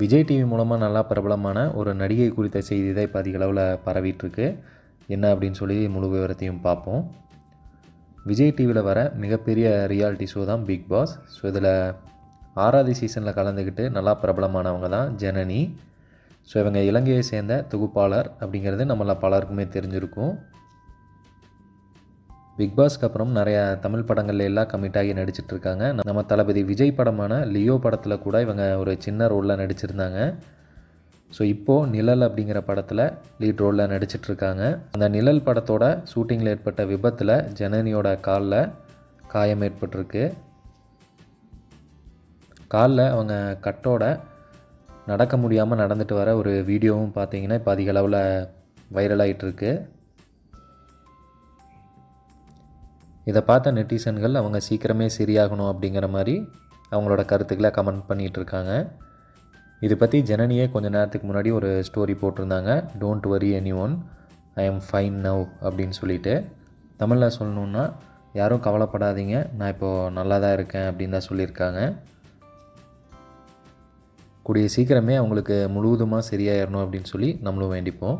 Vijay TV மூலமாக நல்லா பிரபலமான ஒரு நடிகை குறித்த செய்தி தான் இப்போ அதிகளவில் பரவிட்டுருக்கு. என்ன அப்படின்னு சொல்லி முழு விவரத்தையும் பார்ப்போம். விஜய் டிவியில் வர மிகப்பெரிய ரியாலிட்டி ஷோ தான் பிக் பாஸ் ஸோ இதில் ஆறாவது சீசனில் கலந்துக்கிட்டு நல்லா பிரபலமானவங்க தான் ஜனனி. ஸோ இவங்க இலங்கையை சேர்ந்த தொகுப்பாளர் அப்படிங்கிறது நம்மள பலருக்குமே தெரிஞ்சிருக்கும். பிக் பாஸ்க்கு அப்புறம் நிறையா தமிழ் படங்கள்ல எல்லாம் கமிட் ஆகி நடிச்சிட்டு இருக்காங்க நம்ம தளபதி விஜய் படமான லியோ படத்தில் கூட இவங்க ஒரு சின்ன ரோலில் நடிச்சிருந்தாங்க. ஸோ இப்போது நிழல் அப்படிங்கிற படத்தில் லீட் ரோலில் நடிச்சிட்ருக்காங்க. அந்த நிழல் படத்தோட ஷூட்டிங்கில் ஏற்பட்ட விபத்தில் ஜனனியோட காலில் காயம் ஏற்பட்டிருக்கு. காலில் அவங்க கட்டோட நடக்க முடியாமல் நடந்துட்டு வர ஒரு வீடியோவும் பார்த்தீங்கன்னா இப்போ அதிக அளவில் வைரல் இதை பார்த்த நெட்டிசன்கள் அவங்க சீக்கிரமே சரியாகணும் அப்படிங்கிற மாதிரி அவங்களோட கருத்துக்களை கமெண்ட் பண்ணிகிட்டு இருக்காங்க இது பற்றி ஜனனியே கொஞ்சம் நேரத்துக்கு முன்னாடி ஒரு ஸ்டோரி போட்டிருந்தாங்க. Don't worry anyone I am fine now அப்படின்னு சொல்லிட்டு. தமிழில் சொல்லணுன்னா யாரும் கவலைப்படாதீங்க நான் இப்போது நல்லா தான் இருக்கேன் அப்படின்னு தான் சொல்லியிருக்காங்க. கூடிய சீக்கிரமே அவங்களுக்கு முழுவதுமாக சரியாயிடணும் அப்படின்னு சொல்லி நம்மளும் வேண்டிப்போம்.